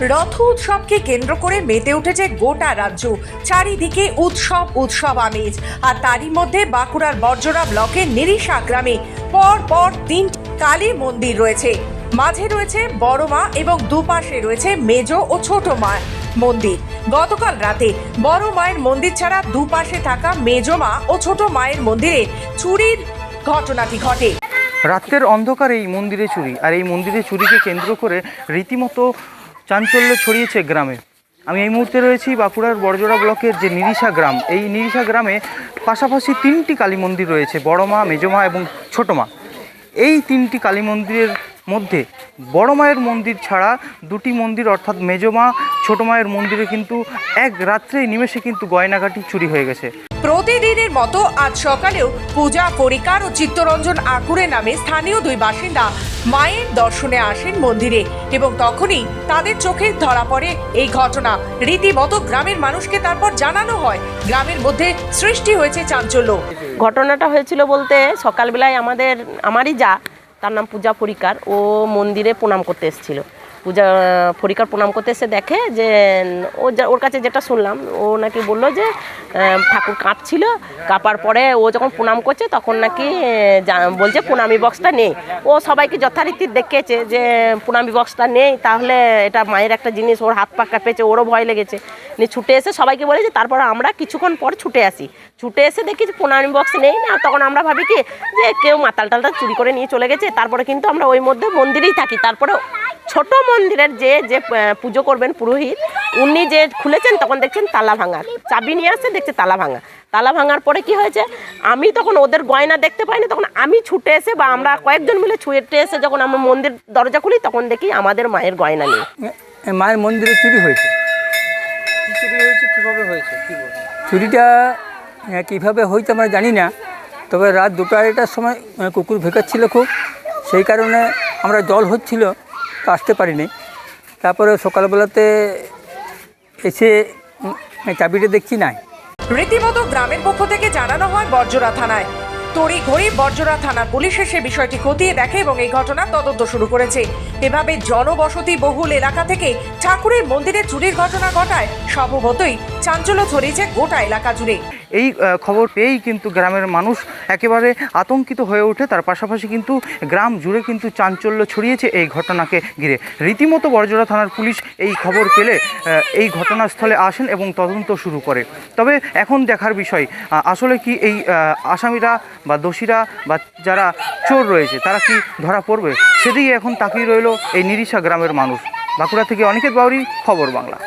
রথ উৎসবকে কেন্দ্র করে মেতে উঠেছে গোটা রাজ্য। চারিদিকে উৎসব উৎসব আমেজ। আর তারই মধ্যে বাঁকুড়ার বর্জরা ব্লকের নিরিশা গ্রামে পর পর তিন কালী মন্দির রয়েছে। মাঝে রয়েছে বড় মা এবং দুপাশে রয়েছে মেজ ও ছোট মা মন্দির। গতকাল রাতে বড় মায়ের মন্দির ছাড়া দুপাশে থাকা মেজ মা ও ছোট মায়ের মন্দিরে চুরির ঘটনাটি ঘটে। রাত্রের অন্ধকারে এই মন্দিরে চুরি। আর এই মন্দিরে চুরিকে কেন্দ্র করে রীতিমতো চাঞ্চল্য ছড়িয়েছে গ্রামে। আমি এই মুহূর্তে রয়েছি বাঁকুড়ার বড়জোড়া ব্লকের যে নিরিশা গ্রাম। এই নিরিশা গ্রামে পাশাপাশি তিনটি কালী মন্দির রয়েছে বড় মা মেজমা এবং ছোটোমা। এই তিনটি কালী মন্দিরের মধ্যে বড় মায়ের মন্দির ছাড়া দুটি মন্দির অর্থাৎ মেজমা ছোট মায়ের মন্দিরে কিন্তু এক রাত্রেই নিমেষে কিন্তু গয়নাঘাটি চুরি হয়ে গেছে। প্রতিদিনের মতো আজ সকালেও পূজা পরিকার ও চিত্তরঞ্জন আকুরে নামে স্থানীয় দুই বাসিন্দা মায়ের দর্শনে আসেন মন্দিরে এবং তখনই তাদের চোখে ধরা পড়ে এই ঘটনা। রীতিমতো গ্রামের মানুষকে তারপর জানানো হয় গ্রামের মধ্যে সৃষ্টি হয়েছে চাঞ্চল্য। ঘটনাটা হয়েছিল বলতে সকালবেলায় আমাদের আমারই যা তার নাম পূজা পরিকার ও মন্দিরে প্রণাম করতে এসেছিল। পূজা, পরিকার প্রণাম করতে এসে দেখে যে, ও ওর কাছে যেটা শুনলাম, ও নাকি বলল যে ঠাকুর কাঁপছিল, কাঁপার পরে ও যখন প্রণাম করছে, তখন নাকি বলছে প্রণামী বক্সটা নেই। ও সবাইকে যথারীতি দেখেছে যে, প্রণামী বক্সটা নেই, তাহলে এটা মায়ের একটা জিনিস, ওর হাত পা কাঁপেছে, ওরও ভয় লেগেছে। নিয়ে ছুটে এসে সবাইকে বলে যে, তারপর আমরা কিছুক্ষণ পর ছুটে আসি। ছুটে এসে দেখি যে, প্রণামী বক্স নেই না, তখন আমরা ভাবি কি, যে কেউ মাতাল টালটা চুরি করে নিয়ে চলে গেছে, তারপরে কিন্তু আমরা ওই মধ্যে মন্দিরেই থাকি তারপরে ছোট মন্দিরের যে যে পুজো করবেন পুরোহিত উনি যে খুলেছেন তখন দেখছেন তালা ভাঙা চাবি নিয়ে আসছে দেখছে তালা ভাঙা। তালা ভাঙার পরে কি হয়েছে আমি তখন ওদের গয়না দেখতে পাইনি তখন আমি ছুটে এসে বা আমরা কয়েকজন মিলে ছুটে এসে যখন আমরা মন্দির দরজা খুলি তখন দেখি আমাদের মায়ের গয়না নেই। মায়ের মন্দিরে চুরি হয়েছে? চুরি হয়েছে কীভাবে হয়েছে কী চুরিটা কীভাবে হয়েছে আমরা জানি না তবে রাত দুটো আড়াইটার সময় কুকুর ভেকাচ্ছিল খুব। সেই কারণে আমরা জল হচ্ছিল আসতে পারিনি। তারপরে সকালবেলাতে এসে চাবিটা দেখছি নাই। রীতিমতো গ্রামের পক্ষ থেকে জানানো হয় বর্জরা থানায়। তড়ি ঘড়ি বর্জরা থানার পুলিশ এসে বিষয়টি খতিয়ে দেখে এবং এই ঘটনার তদন্ত শুরু করেছে। এভাবে জনবসতি বহুল এলাকা থেকে ঠাকুরের মন্দিরে চুরির ঘটনা ঘটায়, স্বভাবতই চাঞ্চল্য ছড়িয়েছে গোটা এলাকা জুড়ে। এই খবর পেয়েই কিন্তু গ্রামের মানুষ একেবারে আতঙ্কিত হয়ে ওঠে। তার পাশাপাশি কিন্তু গ্রাম জুড়ে কিন্তু চাঞ্চল্য ছড়িয়েছে এই ঘটনাকে ঘিরে। রীতিমতো বড়জোড়া থানার পুলিশ এই খবর পেলে এই ঘটনাস্থলে আসেন এবং তদন্ত শুরু করে। তবে এখন দেখার বিষয় আসলে কি এই আসামিরা বা দোষীরা বা যারা চোর রয়েছে, তারা কি ধরা পড়বে? সেদিকে এখন তাকিয়ে রইল এই নিরিশা গ্রামের মানুষ। বাঁকুড়া থেকে অনিকেত বাউরি, খবর বাংলা।